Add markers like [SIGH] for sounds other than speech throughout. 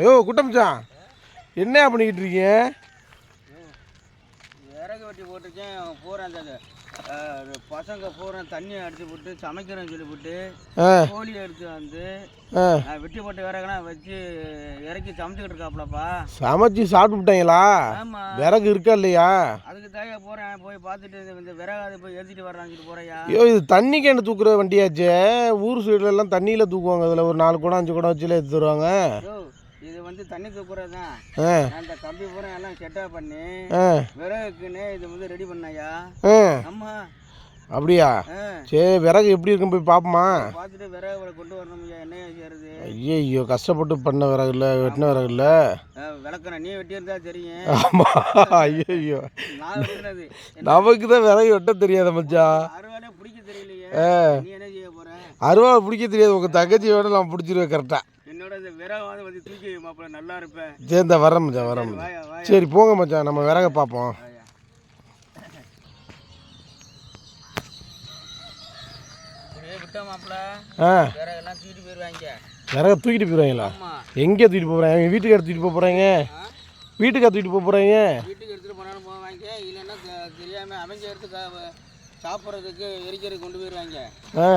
யோ குட்டம்ச்சான் என்ன பண்ணிக்கிட்டு இருக்கீங்க? விறகு வெட்டி போட்டிருக்கேன். பூரா அந்த பசங்க பூரா தண்ணி அடிச்சு போட்டு சமைக்கிறேன்னு சொல்லி போட்டு ஆ. கோழி எடுத்து வந்து வெட்டி போட்ட விறகுலாம் வச்சு இறக்கி சமைச்சுக்கிட்டு இருக்காப்புலப்பா. சமைச்சு சாப்பிட்டுட்டாங்களா விறகு இருக்கா இல்லையா? அதுக்கு தாயா போறேன் போய் பார்த்துட்டு இந்த- விறகு அதை போய் எழுதிட்டு வர்றான்னு சொல்லி போறையா. ஐயோ இது தண்ணி கேண்டு தூக்குற வண்டியாச்சே? ஊர் சைடுல எல்லாம் தண்ணியில் தூக்குவாங்க. அதில் ஒரு நாலு குடம் அஞ்சு குடம் வச்சுல எடுத்து தருவாங்க யோ இது வந்து தண்ணி தூக்குறது தான் இந்த கம்பி பூரா எல்லாம் செட்டப் பண்ணி விறகுக்குன்னு இது வந்து ரெடி பண்ணாயா? ஆமா அப்படியா? சரி விறகு எப்படி இருக்குன்னு போய் பார்ப்போமா? பார்த்துட்டு விறகு கொண்டு வரணும் ஐயா என்னையா செய்யறது ஐயோ கஷ்டப்பட்டு பண்ண விறகு இல்லை வெட்டின விறகு இல்லை விளக்கணும் நீ வெட்டியிருந்தா தெரியும். ஆமாம் ஐயோ நமக்கு தான் விறகு வெட்ட தெரியாத மச்சான். அறுவாலே பிடிக்க தெரியலையே. நீ என்ன செய்ய போற? அருவா பிடிக்க தெரியாது. உங்கள் தங்கச்சி வேணும் நான் பிடிச்சிருவேன் கரெக்டாக சரி இந்த வரேன் மச்சான் வரேன் சரி போங்க மச்சான் நம்ம விறக பார்ப்போம். ஆ. விறகெல்லாம் தூக்கிட்டு போயிடுவாங்க விறக தூக்கிட்டு போயிடுவாங்களா எங்கே தூக்கிட்டு போகிறாங்க எங்கள் வீட்டுக்கு தூக்கிட்டு போக போகிறாங்க? வீட்டுக்கு தூக்கிட்டு போக போகிறாங்க வீட்டுக்கு எடுத்துட்டு போனாலும் போவாங்க. இல்லைன்னா தெரியாம அமைஞ்ச அவ- சாப்பிட்றதுக்கு எரிக்கிறதுக்கு கொண்டு போயிடுவாங்க ஆ.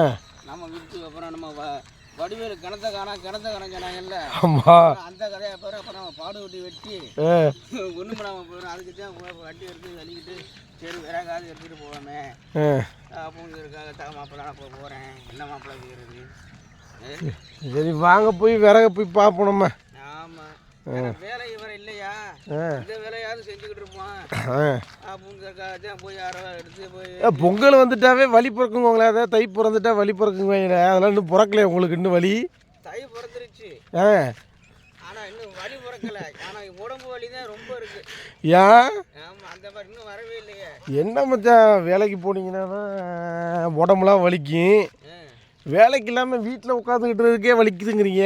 நம்ம வீட்டுக்கு அப்புறம் நம்ம வடிவேலு கிணத்த காணா கிணத்த காணாங்கனாங்கல்ல ஆமாம் அந்த கதையை அப்புறம் அப்புறம் நம்ம பாடு வெட்டி வெட்டி ஆ. ஒன்றும் பண்ணாமல் போயிடும். அதுக்கு தான் வண்டி எடுத்து தள்ளிக்கிட்டு சரி விறகாவது எடுத்துகிட்டு போவோமே. ஆ. அப்படிங்கிறதுக்காக தக மாப்பிள்ள நான் போகிறேன் என்ன மாப்பிள்ளை செய்கிறது சரி வாங்க போய் விறக போய் பார்ப்போம் நம்ம. ஆமாம் வேலை பொங்கல் வந்துட்டாவே வலி பிறக்குங்களே அதான் தை பிறந்துட்டா வலி பிறக்குங்க அதெல்லாம் இன்னும் பிறக்கலையே உங்களுக்கு இன்னும் வலி? தை பிறந்துருச்சு. ஆ. ஆனால் இன்னும் வலி பிறக்கல. ஆனால் உடம்பு வலி தான் ரொம்ப இருக்கு. ஏன்? ஆமாம் அந்த மாதிரி இன்னும் வரவே இல்லையே. என்ன மச்சான் வேலைக்கு போனீங்கன்னா தான் உடம்புலாம் வலிக்கும். வேலைக்கு இல்லாமல் வீட்டில் உட்காந்துக்கிட்டு வலிக்குதுங்கிறீங்க.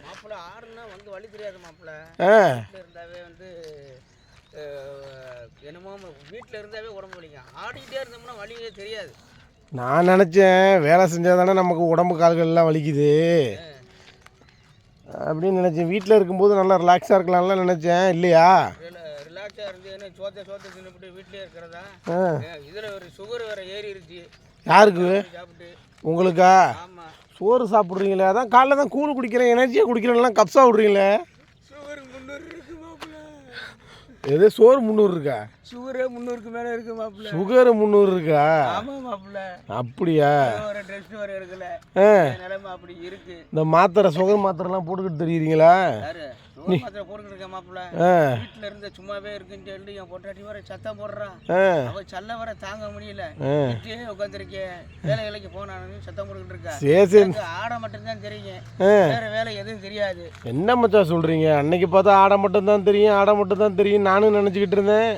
மாப்பிள்ளை ஆறுனா வந்து வலி தெரியாது மாப்பிள்ளை. ஆ வீட்டில் இருந்தாவே வந்து அஹ், என்னமோ வீட்டில் இருந்தாவே உடம்பு வலிக்கும் ஆடிக்கிட்டே இருந்தோம்னா வலியே தெரியாது. நான் நினச்சேன் வேலை செஞ்சால் தானே நமக்கு உடம்பு கால்கள் எல்லாம் வலிக்குது. அப்படின்னு நினச்சேன். வீட்டில் இருக்கும்போது நல்லா ரிலாக்ஸாக இருக்கலாம்லாம் நினச்சேன். இல்லையா? ரிலாக்ஸாக இருந்து என்ன சோத்தை சோத்தை தின்னுபிட்டு வீட்டிலே இருக்கிறதா? ஆ. இதில் ஒரு சுகர் வேறு ஏறிடுச்சு யாருக்கு? உங்களுக்கா? சோறு சாப்பிட்றீங்களே அதான் காலைல தான் கூழ் குடிக்கிறேன் எனர்ஜியாக குடிக்கிறேன்லாம் கப்ஸா விட்றீங்களே சுகர் முந்நூறு இருக்கு மாப்பிள்ள எது சோறு முந்நூறு இருக்கா? சுகரே முந்நூறுக்கு மேலே இருக்கு மாப்பிள்ள. சுகரு முந்நூறு இருக்கா? ஆமாம் மாப்பிள்ள. அப்படியா? ஒரு ட்ரெஸ் இருக்குல்ல. ஆ. நிலைமை அப்படி இருக்கு. இந்த மாத்திரை சுகர் மாத்திரைலாம் போட்டுக்கிட்டு தெரியுறீங்களா? சுகர் மாத்திரை போட்டுக்கிட்டு இருக்கேன் மாப்பிள்ள? வீட்டில் இருந்த சும்மாவே இருக்குன்னு சொல்லிட்டு என் பொட்டாட்டி வர சத்தம் போடுறான் ஆ. அவ சல்ல வர தாங்க முடியல. வீட்டிலே உட்காந்துருக்கேன் வேலை வேலைக்கு போனானு சத்தம் போட்டுக்கிட்டு இருக்கா. சரி சரி ஆட மட்டும்தான் தெரியும். வேற வேலை எதுவும் தெரியாது. என்ன மச்சான் சொல்கிறீங்க அன்னைக்கு பார்த்தா ஆடை மட்டும்தான் தெரியும் ஆடை மட்டும்தான் தெரியும். நானும் நினச்சிக்கிட்டு இருந்தேன்.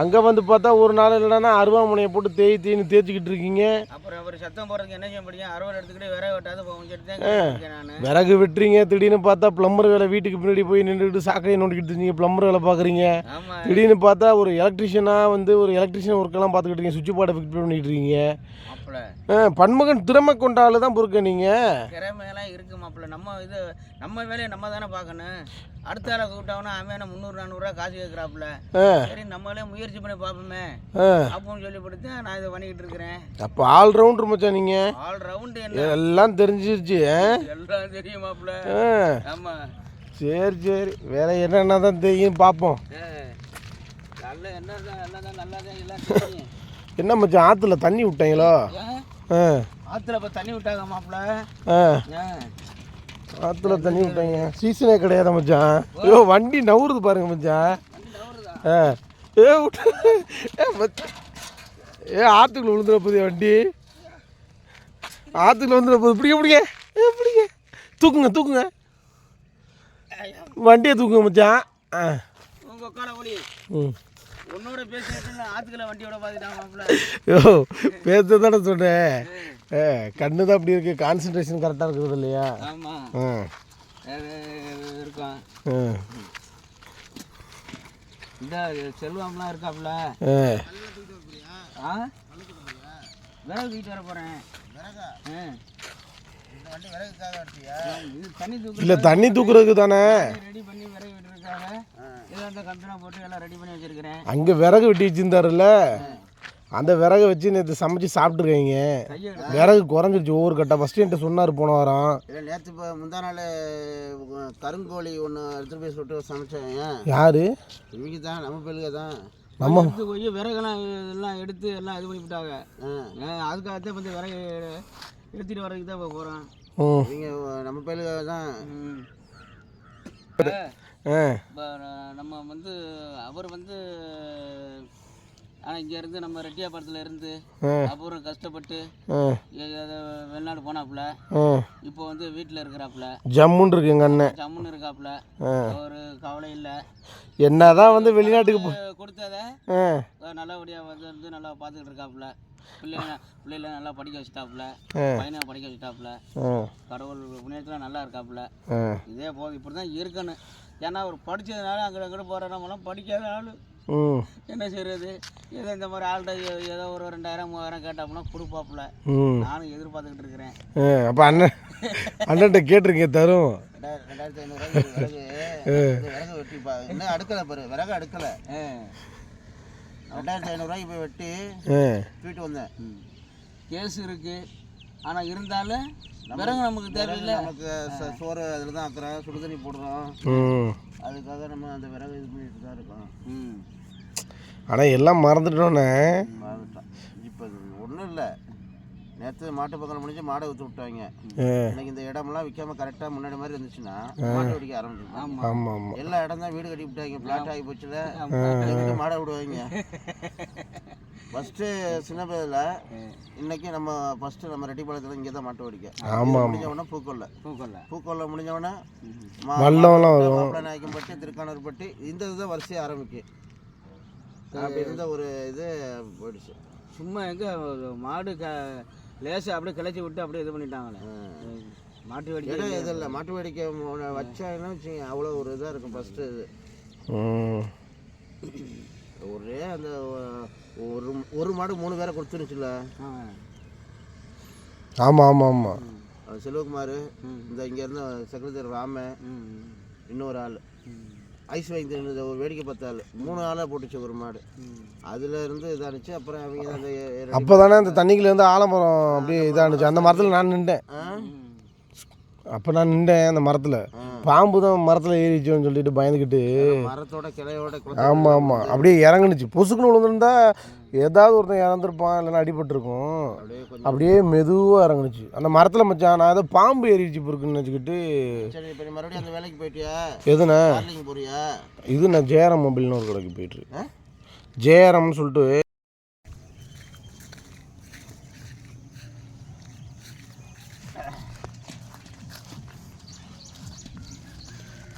அங்கே வந்து பார்த்தா ஒரு நாள் இல்லைன்னா அருவாமனையை போட்டு தேய் தேய்னு தேய்ச்சிக்கிட்டு இருக்கீங்க. அப்புறம் அவர் சத்தம் போடுறதுக்கு என்ன செய்ய முடியும்? அறுவடை எடுத்துக்கிட்டு விறகு வெட்டாத போகும். விறகு வெட்டுறீங்க திடீர்னு பார்த்தா பிளம்பர் வேலை வீட்டுக்கு பின்னாடி போய் நின்றுட்டு சாக்கையை நோண்டிக்கிட்டு இருக்கீங்க பிளம்பர் வேலை பார்க்குறீங்க. திடீர்னு பார்த்தா ஒரு எலக்ட்ரிஷியனாக வந்து ஒரு எலக்ட்ரிஷியன் ஒர்க்கெல்லாம் பார்த்துக்கிட்டு இருக்கீங்க சுவிட்ச் போர்டை ஃபிட் பண்ணிக்கிட்டு இருக்கீங்க. மாப்பிள்ள. பன்மகன் திறமை கொண்ட ஆளு தான் பொறுக்க நீங்கள் திறமையெல்லாம் இருக்கு மாப்பிள்ள. நம்ம இது நம்ம வேலையை நம்ம தானே பார்க்கணும். அடுத்த ஆளை கூப்பிட்டாங்கன்னா அவன் முந்நூறு நானூறுரூவா காசு கேட்குறாப்புல. சரி நம்மளே முயற்சி பண்ணி பார்ப்போமே. ஆ. அப்படின்னு சொல்லிவிட்டு தான் நான் இதை பண்ணிக்கிட்டு இருக்கிறேன். அப்போ ஆல் ரவுண்டர் மச்சான் நீங்கள் ஆல் ரவுண்டு என்ன? எல்லாம் தெரிஞ்சிருச்சு? எல்லாம் தெரியும் மாப்பிள்ள. ஆ. ஆமா. சரி சரி. வேற என்னென்ன தான் தெரியும் பார்ப்போம். நல்ல என்ன நல்லா தான் நல்லா தான் எல்லாம் தெரியும் [LAUGHS] என்ன மச்சான் ஆற்றுல தண்ணி விட்டாங்களோ? ஏன்? ஆ. ஆத்துல இப்போ தண்ணி விட்டாங்க மாப்பிள்ள. ஆற்றுல தண்ணி விட்டாங்க. சீசனே கிடையாது மச்சான். ஐயோ வண்டி நவுறுது பாருங்க மச்சான். ஆ. ஏ விட்டு. ஏ மச்சான். ஏ ஆற்றுக்குள்ள விழுந்துட போகுது வண்டி. ஆற்றுக்குள்ள வந்துட போகுது பிடிக்க பிடிக்க ஏ பிடிக்க தூக்குங்க தூக்குங்க. வண்டியை தூக்குங்க மச்சான். ஆ. ம். யோ பேச தானே சொன்னேன் கண்ணு தான் அப்படி இருக்கு. கான்சன்ட்ரேஷன் கரெக்டாக இருக்குது இல்லையா? ஆமா. ம் அது இருக்கும். ம் இந்த செல்வம்லாம் இருக்காப்புல. ஆ. ஆ? விறகு தூக்கிட்டு வர போகிறேன் இந்த வண்டி விறகுக்காக எடுத்தியா இது தண்ணி தூக்கு இல்லை தண்ணி தூக்குறதுக்கு தானே. ரெடி பண்ணி விறகு விட்டுருக்காங்க இதில் அந்த போட்டு எல்லாம் ரெடி பண்ணி வச்சிருக்கிறேன். அங்கே விறகு வெட்டி வச்சிருந்தாருல்ல? அந்த விறகு வச்சு நேற்று சமைச்சு சாப்பிட்ருக்கீங்க விறகு குறைஞ்சிருச்சு ஒவ்வொரு கட்டை. ஃபஸ்ட்டு என்கிட்ட சொன்னார் போன வாரம். இல்லை நேற்று இப்போ முந்தா நாள் கருங்கோழி ஒன்று எடுத்துகிட்டு போய் சுட்டு சமைச்சேன். யாரு? இவங்க தான் நம்ம பிள்ளைங்க தான். நம்ம போய் விறகெல்லாம் எல்லாம் எடுத்து எல்லாம் இது பண்ணி விட்டாங்க ஆ அதுக்காக தான் வந்து விறகு எடுத்துட்டு வரதுக்கு தான் இப்போ போகிறோம் இவங்க நம்ம பிள்ளைங்க தான். நம்ம வந்து அவர் வந்து ஆனால் இங்கேருந்து நம்ம ரெட்டியாபாரத்தில் இருந்து ஆ. அப்புறம் கஷ்டப்பட்டு வெளிநாடு போனாப்புல. இப்போ வந்து வீட்டில் இருக்கிறாப்புல. ஜம்முன்னு இருக்கு எங்கள் அண்ணன். ஜம்முன்னு இருக்காப்புல. ஒரு கவலை இல்லை. என்னதான் வந்து வெளிநாட்டுக்கு கொடுத்தத நல்லபடியாக வந்து நல்லா பார்த்துக்கிட்டு இருக்காப்புல. பிள்ளைங்க பிள்ளைகளை நல்லா படிக்க வச்சுட்டாப்புல. பையனை படிக்க வச்சுட்டாப்புல. கடவுள் புண்ணியத்தில் நல்லா இருக்காப்புல. இதே போதும். இப்படி தான் இருக்கணும். ஏன்னா அவர் படித்ததுனால அங்கே அங்கே போகிற நம்மளாம் படிக்காத ஆள். ம் என்ன செய்யறது ஏதோ இந்த மாதிரி ஆள்கிட்ட ஏதோ ஒரு ரெண்டாயிரம் மூவாயிரம் கேட்டாப்புனா கொடுப்பாப்புல. நானும் எதிர்பார்த்துக்கிட்டு இருக்கிறேன். அப்போ அண்ணன் அண்ணன்ட்ட கேட்டிருக்கீங்க தரும். ரெண்டாயிரத்தி ஐநூறுரூவாய்க்கு விறகு. இது விறகு வெட்டி பா இன்னும் அடுக்கலை பாரு விறகு அடுக்கலை. ரெண்டாயிரத்தி ஐநூறுரூவாய்க்கு போய் வெட்டி தூக்கிட்டு வந்தேன். கேஸ் இருக்கு. ஆனால் இருந்தாலும் விறகு நமக்கு தேவையில்லை. நமக்கு ச- சோறு அதில் தான் ஆக்குறோம் சுடுதண்ணி போடுறோம். ம் அதுக்காக நம்ம அந்த விறகு இது பண்ணிட்டு தான் இருக்கோம். ம். ஆனால் எல்லாம் மறந்துட்டோன்னே. மறந்துட்டோம். இப்போ ஒன்றும் இல்லை. நேற்று மாட்டு பக்கம் முடிஞ்சு மாடை ஊற்றி விட்டாங்க இன்னைக்கு இந்த இடமெல்லாம் விற்காம கரெக்டாக முன்னாடி மாதிரி இருந்துச்சுன்னா மாட்டை பிடிக்க ஆரம்பிச்சிருக்காங்க எல்லா இடம் தான் வீடு கட்டி விட்டாங்க பிளாட் ஆகி போச்சுல. மாடை விடுவாங்க? ஃபஸ்ட்டு சின்ன பேரில் இன்னைக்கு நம்ம ஃபஸ்ட்டு நம்ம ரெட்டிப்பாளையத்தில் இங்கே தான் மாட்டு பிடிக்க ஆமாம் முடிஞ்ச உடனே பூக்கொல்ல. பூக்கொல்ல. பூக்கொல்ல முடிஞ்ச உடனே வல்லம்லாம் வரும். மாப்பிளநாயக்கம்பட்டி திருக்கானூர்பட்டி இந்த இதுதான் வரிசையாக ஆரம்பிக்கும் அப்படி இருந்த ஒரு இது போயிடுச்சு. சும்மா எங்க மாடு க லேசாக அப்படியே கிளச்சி விட்டு அப்படியே இது பண்ணிட்டாங்களே. மாட்டு வெடி இடம் இது இல்லை மாட்டு வேடிக்கை வச்சாங்கன்னா வச்சுங்க அவ்வளோ ஒரு இதாக இருக்கும் ஃபஸ்ட்டு இது. ம். ஒரே அந்த ஒரு ஒரு மாடு மூணு பேரை கொடுத்துருச்சுல ஆ. ஆமாம் ஆமாம் ஆமாம் செல்வகுமார் இந்த இங்கேருந்து செக்ரட்டரி ராம ம். இன்னொரு ஆள். ஐஸ் வாங்கி இந்த ஒரு வேடிக்கை பார்த்த ஆள் மூணு ஆளாக போட்டுச்சு ஒரு மாடு. அதுல இருந்து இதானுச்சு அப்புறம் அவங்க அந்த அப்போ தானே அந்த தண்ணிக்குள்ளேருந்து ஆலமரம் அப்படியே இதானுச்சு. அந்த மரத்தில் நான் நின்றேன்? அப்போ நான் நின்றேன் அந்த மரத்தில். பாம்பு தான் மரத்தில் ஏறிச்சோன்னு சொல்லிட்டு பயந்துக்கிட்டு மரத்தோட கிளையோட ஆமாம் ஆமாம் அப்படியே இறங்குனுச்சு. பொசுக்குன்னு விழுந்துருந்தா ஏதாவது ஒருத்தன் இறந்துருப்பான் இல்லைன்னா அடிபட்டிருக்கும். அப்படியே மெதுவாக இறங்குனுச்சு. அந்த மரத்தில் மச்சான் நான் ஏதோ பாம்பு ஏறிச்சு பொறுக்குன்னு வச்சுக்கிட்டு சரி இப்போ நீ மறுபடியும் அந்த வேலைக்கு போயிட்டியா? எதுண்ணே? போறியா? இது நான் மொபைல்னு ஒரு கடைக்கு போயிட்டு ஆ? ஜெயராம்னு சொல்லிட்டு.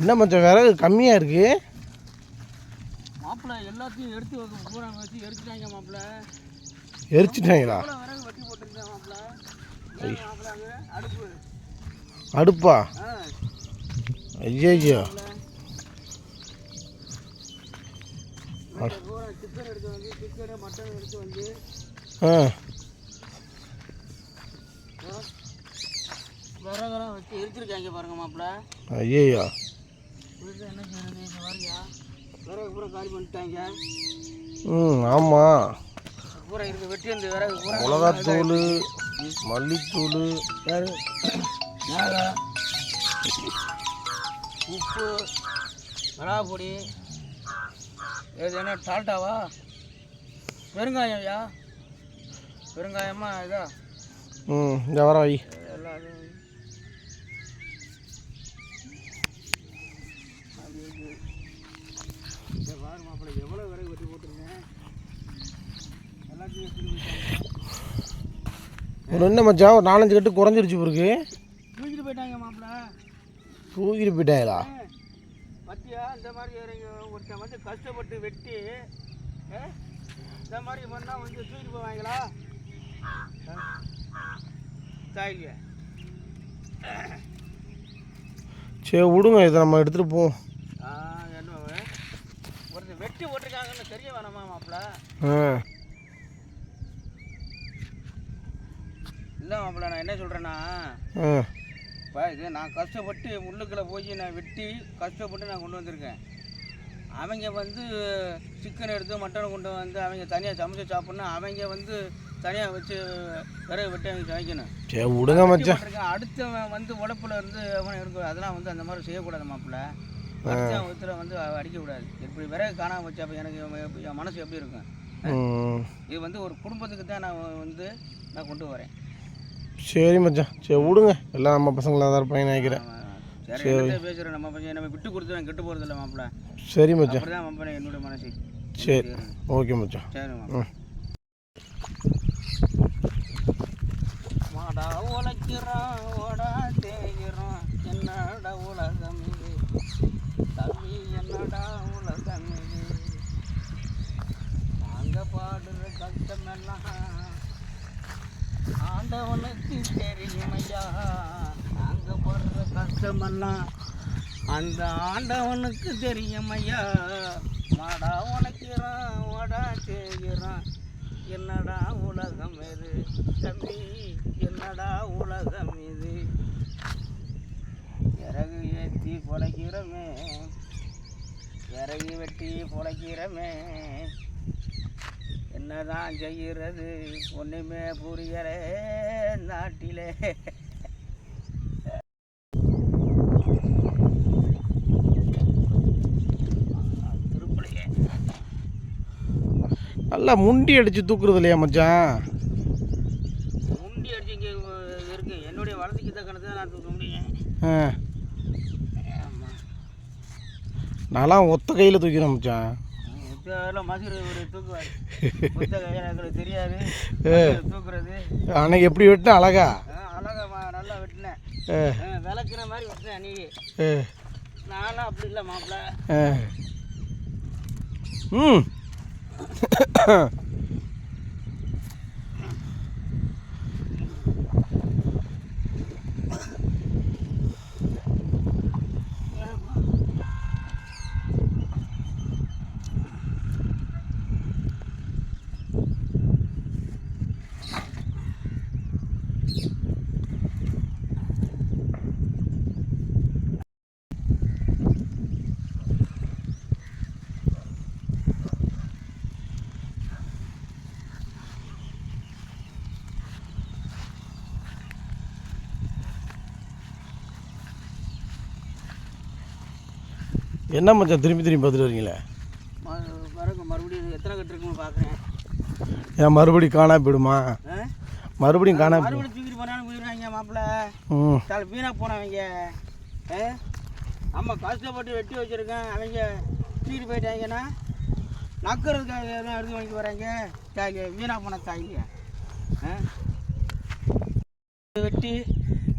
என்ன மச்சான் விறகு கம்மியாக இருக்கு? மாப்பிள்ளை எல்லாத்தையும் எடுத்து வைக்க பூரா வச்சு எடுத்துட்டாங்க மாப்பிள்ளை. எரிச்சிட்டாங்களா? வெட்டி போட்டிருக்கேன் மாப்பிள்ளை? ஏன் மாப்பிள்ளை அங்கே அடுப்பு. அடுப்பா? ஐயோ சிக்கன் எடுத்து வந்து சிக்கனு மட்டன் எடுத்து வந்து. ஆ. விறகெல்லாம் வச்சு எரிச்சிருக்காங்க பாருங்க மாப்பிள்ளை. ஐயோ வீட்டில் என்ன செய்யறது இங்கே பாருங்க விறகு பூரா காலி பண்ணிட்டாங்க. ம் ஆமாம் பூரா இருக்கு வெட்டி அந்த விறகு பூரா மிளகாத்தூள் மல்லித்தூள். யாரு? உப்பு மிளகா பொடி. இது என்ன டால்டாவா? பெருங்காயம் ஐயா. பெருங்காயமா இதா? ம் எல்லாம் இது. அப்படி இருக்கு. இங்க பாரு மாப்பிள்ளை எவ்வளோ விறகு வெட்டி போட்டிருக்கேன் எல்லாத்தையும் எடுத்துட்டு போயிட்டாங்க. ஒரு என்ன மச்சான்? ஒரு நாலஞ்சு கட்டு குறைஞ்சிருச்சு பிறகு தூக்கிட்டு போயிட்டாங்க மாப்பிள்ளை தூக்கிட்டு போயிட்டாங்களா? பத்தியா? இந்த மாதிரி ஒருத்தன் வந்து கஷ்டப்பட்டு வெட்டி? இந்த மாதிரி பண்ணால் வந்து தூக்கிட்டு போவாங்களா? தாயில்லையே சரி விடுங்க. இதை நம்ம எடுத்துகிட்டு போவோம் ஒருத்தன் வெட்டி போட்டிருக்காங்கன்னு தெரிய வேணாமா மாப்பிள்ள ஆ. இல்லை மாப்பிள்ள நான் என்ன சொல்கிறேன்னா இப்போ இது நான் கஷ்டப்பட்டு முள்ளுக்களை போய் நான் வெட்டி கஷ்டப்பட்டு நான் கொண்டு வந்திருக்கேன். அவங்க வந்து சிக்கன் எடுத்து மட்டன் கொண்டு வந்து அவங்க தனியாக சமைச்சு சாப்பிட்ணும். அவங்க வந்து தனியாக வச்சு விறகு வெட்டி அவங்க சமைக்கணும். சரி விடுங்க மச்சான். அடுத்தவன் வந்து உழைப்புல இருந்து அவன் இருக்கு அதெல்லாம் வந்து அந்த மாதிரி செய்யக்கூடாது மாப்பிள்ள. அடுத்தவன் ஒருத்தரை வந்து அடிக்கக்கூடாது இப்படி விறகு காணாம வச்சு அப்போ எனக்கு என் மனசு எப்படி இருக்கும்? இது வந்து ஒரு குடும்பத்துக்கு தான் நான் வந்து நான் கொண்டு வரேன். சரி மச்சான். சரி விடுங்க. எல்லாம் நம்ம பசங்களாக தான் இருப்பாங்க நினைக்கிறேன். சரி பேசுகிறேன் நம்ம பையன் நம்ம விட்டு கொடுத்து கெட்டு போகிறது இல்லை மாப்பிள்ள சரி மச்சான். தான் மாப்பிள்ள என்னோட மனசு. சரி. ஓகே மச்சான். சரி மாப்பிள்ள மாடா உழைக்கிறான் ஓடா தேய்கிறான். என்னடா உலகம் இது? தம்பி என்னடா உலகம் இது? நாங்க பாடுற கஷ்டமெல்லாம் ஆண்டவனுக்கு தெரியும் ஐயா போடுற படுற கஷ்டமெல்லாம் அந்த ஆண்டவனுக்கு தெரியும் ஐயா மாடா உழைக்கிறான் வாடா செய்கிறான் என்னடா உலகம் இது? தம்பி என்னடா உலகம் இது? இறகு ஏற்றி பொழைக்கிறோமே. இறகு வெட்டி பொழைக்கிறோமே. என்னதான் செய்கிறது? ஒன்றுமே புரியலே நாட்டிலே. நல்லா முண்டி அடித்து தூக்குறது இல்லையா மச்சான்? முண்டி அடிச்சு இங்கே இருக்கு. என்னுடைய வளர்ச்சிக்கு தக்கன தான் நான் தூக்க முடியும். நான்லாம் ஒத்த கையில் தூக்கிறேன் மச்சான். [LAUGHS] அன்னைக்கு எப்படி வெட்டினா? அழகா? அழகா நல்லா வெட்டினேன் விளக்குற மாதிரி வெட்டினேன் ஆ நானும் அப்படி இல்லை மாப்பிள்ள. ம். என்ன மச்சான் திரும்பி திரும்பி பார்த்துட்டு வரீங்களே? மறுபடியும் எத்தனை கட்டு இருக்குன்னு பார்க்குறேன். ஏன் மறுபடியும் காணா போயிடுமா? ஆ? மறுபடியும் காணா மறுபடியும் தூக்கிட்டு போனாலும் போயிடுவாங்க மாப்பிள்ள? தலை வீணாக போனவங்க. ஆ? நம்ம கஷ்டப்பட்டு வெட்டி வச்சுருக்கேன். அவங்க தூக்கிட்டு போயிட்டாங்கன்னா நக்கிறதுக்காக எல்லாம் எடுத்து வாங்கி வராங்க? தாய் வீணாக போன தாய்ங்க ஆ? வெட்டி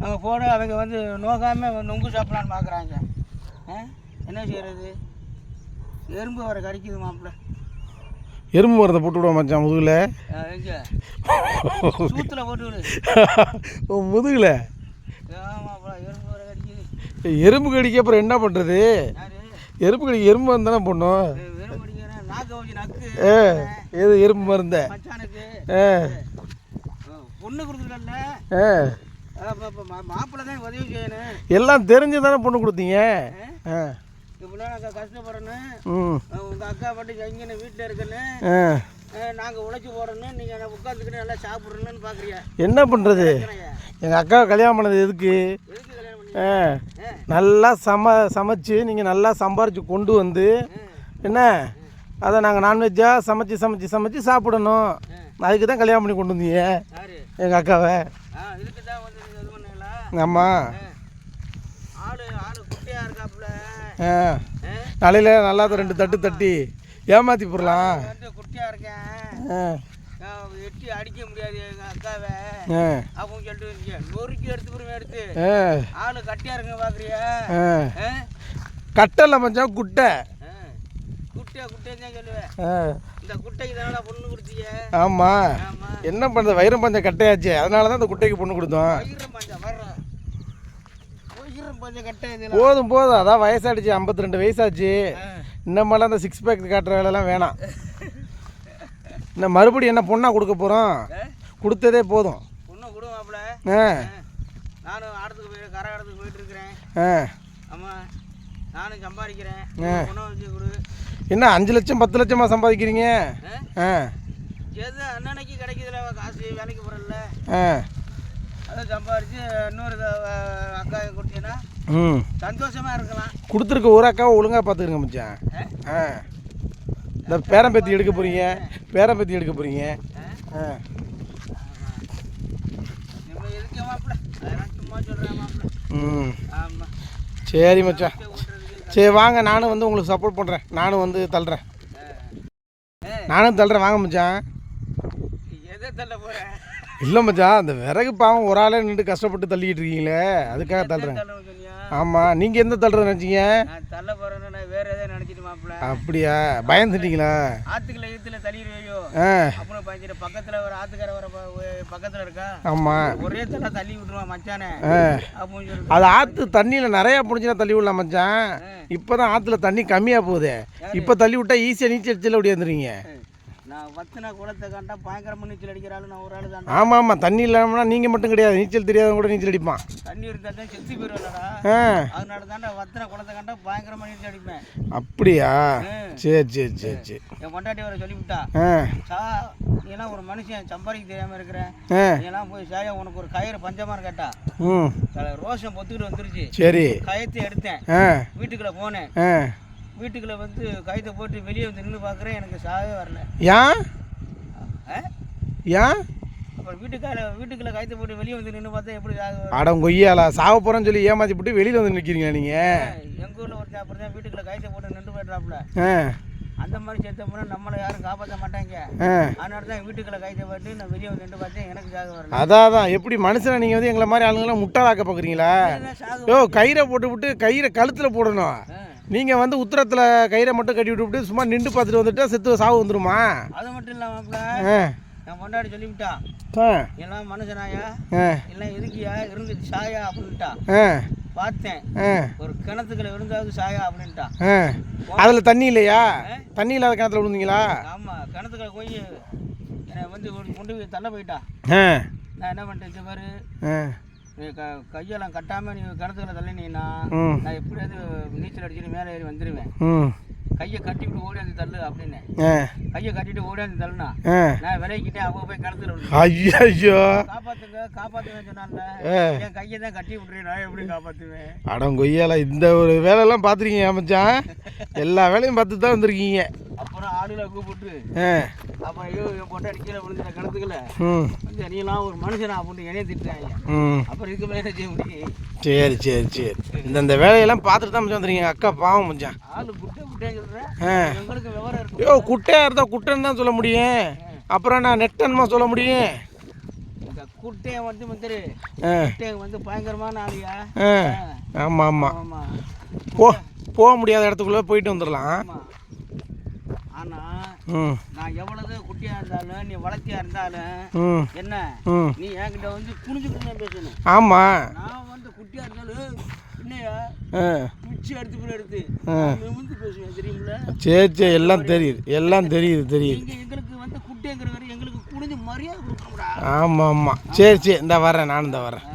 அவங்க போட அவங்க வந்து நோகாமல் நொங்கு சாப்பிடலான்னு பார்க்குறாங்க. என்ன செய்கிறது எறும்பு வர கடிக்குது மாப்பிள்ள. எறும்பு மரத்தை போட்டு விடுவோம் மச்சான் முதுகில். முதுகில். எறும்பு வர கடிக்குது. எறும்பு கடிக்க அப்புறம் என்ன பண்ணுறது எறும்பு கடிக்க எறும்பு வந்தானே பண்ணும் ஏ ஏது எறும்பு மருந்த? ஏ. பொண்ணு கொடுத்துருக்கல ஏ. மாப்பிள்ளை தான் உதவி செய்யணும். எல்லாம் தெரிஞ்சு தானே பொண்ணு கொடுத்தீங்க? ஆ. இப்படிலாம் நாங்கள் கஷ்டப்படுறேன்னு உங்கள் அக்கா பாட்டு இங்கே வீட்டில் இருக்குன்னு நாங்கள் உழைச்சி போகிறோன்னு நீங்கள் உட்காந்துக்கிட்டு நல்லா சாப்பிட்றணுன்னு பார்க்குறியா என்ன பண்ணுறது எங்கள் அக்கா கல்யாணம் பண்ணது எதுக்கு? நல்லா சம சமைச்சு நீங்கள் நல்லா சம்பாரிச்சு கொண்டு வந்து என்ன? அதை நாங்கள் நான்வெஜ்ஜாக சமைச்சு சமைச்சு சமைச்சு சாப்பிடணும். அதுக்கு தான் கல்யாணம் பண்ணி கொண்டு வந்தீங்க. எங்கள் அக்காவை. ஆமாம் ஆளு ஆளு குட்டியாக இருக்காப்புல ஆ ஆ? நாளையில் நல்லா ரெண்டு தட்டு தட்டி ஏமாற்றி போடலாம். குட்டியாக இருக்கேன். எட்டி அடிக்க முடியாது எங்கள் அக்காவை. அவங்க சொல்லிட்டு நொறுக்கி எடுத்து போடுவேன் எடுத்து. ஆளு கட்டியாக இருங்க பார்க்குறியா ஆ. கட்டலை மச்சான் குட்டை. குட்டியா குட்டியா தான் சொல்லுவேன். இந்த குட்டைக்கு தானடா பொண்ணு கொடுத்தீங்க? ஆமா. என்ன பண்ணுறது வைரம் பஞ்சம் கட்டையாச்சு. அதனால தான் இந்த குட்டைக்கு பொண்ணு கொடுத்தோம் உயிரம் பஞ்சம் வர்ற உயிரம் பஞ்சம் கட்ட இதில் போதும் போதும். அதான் வயசாயிடுச்சு ஐம்பத்தி ரெண்டு வயசாச்சு இன்னமெல்லாம் அந்த சிக்ஸ் பேக் காட்டுற வேலைலாம் வேணாம். இன்னும் மறுபடியும் என்ன பொண்ணாக கொடுக்க போகிறோம் கொடுத்ததே போதும். பொண்ணு கொடுவாப்புல ஆ. நானும் ஆடத்துக்கு போய் கரை ஆடத்துக்கு போயிட்டு இருக்கிறேன். ஆ. ஆமாம் நானும் சம்பாதிக்கிறேன். வச்சு கொடு. என்ன அஞ்சு லட்சம் பத்து லட்சமாக சம்பாதிக்கிறீங்க? ஆ? எது அன்னன்னைக்கு கிடைக்குதுல காசு வேலைக்கு போகிறல்ல ஆ. அதை சம்பாரித்து இன்னொரு த- அஹ் அக்கா கொடுத்தீங்கன்னா ம். சந்தோஷமா இருக்கலாம். கொடுத்துருக்க ஒரு அக்காவை ஒழுங்காக பார்த்துக்கிறங்க மச்சான். ஆ? இந்த பேரம்பேத்தி எடுக்க போகிறீங்க பேரம்பேத்தி எடுக்க போகிறீங்க ஆ? ம். சரி மச்சான். சரி வாங்க. நானும் வந்து உங்களுக்கு சப்போர்ட் பண்ணுறேன் நானும் வந்து தள்ளுறேன். நானும் தள்ளுறேன். வாங்க மச்சான். எதை தள்ள போகிறேன் இல்லை மச்சான் அந்த விறகு பாவம் ஒரு ஆளே நின்று கஷ்டப்பட்டு தள்ளிக்கிட்டு இருக்கீங்களே அதுக்காக தள்ளுறேன். ஆமாம் நீங்கள் எந்த தள்ளுறது நினச்சிங்க? நான் தள்ள போகிறேன்னு வேறு எதாவது நினச்சிட்டு மாப்பிள்ள. அப்படியா? பயந்துட்டீங்களா? ஆற்றுக்குள்ள ஈத்துல தள்ளிடுவையோ? ஆ. அப்புறம் பயந்துட்டு பக்கத்தில் ஒரு ஆற்றுக்கார வர பக்கத்தில் இருக்கா? ஆமாம் ஒரே தள்ள தள்ளி விட்டுருவான் மச்சானே. அது ஆற்று தண்ணியில் நிறையா பிடிச்சினா தள்ளி விடலாம் மச்சான். இப்போ தான் ஆற்றுல தண்ணி கம்மியாக போகுது. இப்போ தள்ளி விட்டா ஈஸியாக நீச்சல் அடிச்சல ஓடியாந்துருவீங்க. நான் வத்தின குளத்தை கண்டா பயங்கரமா நீச்சல் அடிக்கிறாள் நான் ஒரு ஆளு தான். ஆமாம் ஆமாம் தண்ணி இல்லாமனா நீங்கள் மட்டும் கிடையாது. நீச்சல் தெரியாதவங்க கூட நீச்சல் அடிப்பான். தண்ணி இருந்தா தான் செத்து போயிடுவாடா அதனால தான்டா வத்தின குளத்தை கண்டா பயங்கரமா நீச்சல் அடிப்பேன். அப்படியா. சரி சரி சரி சரி. என் பொண்டாட்டி வர சொல்லிவிட்டா. சா நீ எல்லாம் ஒரு மனுஷன் சம்பாதிக்க தெரியாம இருக்கிற. ஆ. நீ எல்லாம் போய் சாயா உனக்கு ஒரு கயிறு பஞ்சமா கேட்டா. ரோஷம் பொத்துக்கிட்டு வந்துருச்சு. சரி. கயத்தை எடுத்தேன். வீட்டுக்குள்ள போனேன். வீட்டுக்குள்ள வந்து கயத்தை போட்டு வெளியே வந்து நின்று பார்க்குறேன் எனக்கு சாவே வரல. ஏன்? ஏன்? அப்புறம் வீட்டுக்கார வீட்டுக்குள்ள கயத்தை போட்டு வெளியே வந்து நின்று பார்த்தா எப்படி சாக? அடம் கொய்யாலா சாவ போகிறேன்னு சொல்லி ஏமாத்தி போட்டு வெளியில் வந்து நிற்கிறீங்களா நீங்கள் எங்க ஊர்ல ஒருத்தன் அப்படி தான் வீட்டுக்குள்ள கயத்தை போட்டு நின்று போயிடுறாப்புல. அந்த மாதிரி செத்த போனால் நம்மளை யாரும் காப்பாற்ற மாட்டாங்க. அதனால தான் வீட்டுக்குள்ள கைத்தை போட்டு நான் வெளியே வந்து பார்த்தேன் எனக்கு சாக வரல. அதான் அதான். எப்படி மனுஷனை நீங்கள் வந்து எங்களை மாதிரி ஆளுங்களாம் முட்டாளாக்க பார்க்குறீங்களா? யோ கயிறை போட்டு விட்டு கயிறை கழுத்தில் போடணும். நீங்கள் வந்து உத்தரத்தில் கயிறை மட்டும் கட்டி விட்டு சும்மா நின்று பார்த்துட்டு வந்துட்டா செத்து சாவு வந்துருமா? அது மட்டும் இல்லாமப்பல ஆ. நான் கொண்டாடி சொல்லிவிட்டா. எல்லாம் மனுஷனாயா? எல்லாம் எதுக்கியா? இருந்து சாயா அப்படின்ட்டா. பார்த்தேன். ஒரு கிணத்துக்குள்ள விழுந்தாவது சாயா அப்படின்ட்டா. அதில் தண்ணி இல்லையா? தண்ணி இல்லாத கிணத்துல விழுந்தீங்களா? ஆமா கிணத்துக்குள்ள போய் என்னை வந்து கொண்டு போய் தள்ள போயிட்டா. நான் என்ன பண்ணிட்டேன் பாரு. நீ க கையெல்லாம் கட்டாம நீ கிணத்துக்குள்ள தள்ளினீன்னா ம். நான் எப்படியாவது நீச்சல் அடிச்சுட்டு மேலே ஏறி வந்துடுவேன் கையை கட்டிவிட்டு ஓடியாந்து தள்ளு அப்படின்னு. கையை கட்டிட்டு ஓடியாந்து தள்ளுனா நான் விலைக்கிட்டே அவ போய் கிணத்துல ஐயோ ஐயோ காப்பாத்துங்க காப்பாத்துங்க சொன்னான்ல. ஆ. என் கையை தான் கட்டி விட்டுறேன் நான் எப்படி காப்பாத்துவேன்? அடம் கொய்யால இந்த ஒரு வேலையெல்லாம் பார்த்துருக்கீங்க மச்சான்? எல்லா வேலையும் பார்த்து தான் வந்திருக்கீங்க. அப்புறம் ஆளுல கூப்பிட்டு ஆ. அப்புறம் ஐயோ என் பொட்டை அடிக்கல விழுந்துட்ட கிணத்துக்குள்ள ம். வந்து நீலாம் ஒரு மனுஷனா அப்படின்னு என்னைய திட்டுறாங்க. ம். அப்புறம் இதுக்கு மேலே செய்ய முடியும்? சரி சரி சரி. இந்த இந்த வேலையெல்லாம் பார்த்துட்டு தான் மச்சான் வந்துருக்கீங்க. அக்கா பாவம் மச்சான் ஆளு குட்டை குட்டேன்னு சொல்கிறேன் எங்களுக்கு விவரம் இருக்கும் ஐயோ குட்டையாக இருந்தால் குட்டைன்னு தான் சொல்ல முடியும். அப்புறம் நான் நெட்டன்மா சொல்ல முடியும். இந்த குட்டையை வந்து வந்து ஆ. குட்டையை வந்து பயங்கரமான ஆளியா? ஆமாம் ஆமாம் ஆமா. போ போக முடியாத இடத்துக்குள்ளே போயிட்டு வந்துடலாம் ஆமா ஆனா ம் நான் எவ்வளவு குட்டியா இருந்தாலும் நீ வளர்த்தியா இருந்தாலும் என்ன? நீ என்கிட்ட வந்து குனிஞ்சுக்கிட்டு தான் பேசணும். நான் வந்து குட்டியா இருந்தாலும் என்னையா ஆ. பிச்சு எடுத்து கூட எடுத்து. நிமிந்து பேசுவேன் தெரியுமில்ல? சரி சரி எல்லாம் தெரியுது. எல்லாம் தெரியுது தெரியுது. எங்களுக்கு வந்து குட்டிங்கிற வரை எங்களுக்கு குனிஞ்சு மரியாதை கொடுக்கணும்டா. ஆமாம் ஆமாம் சரி சரி. இந்த வரேன் நானும் இந்த வரேன்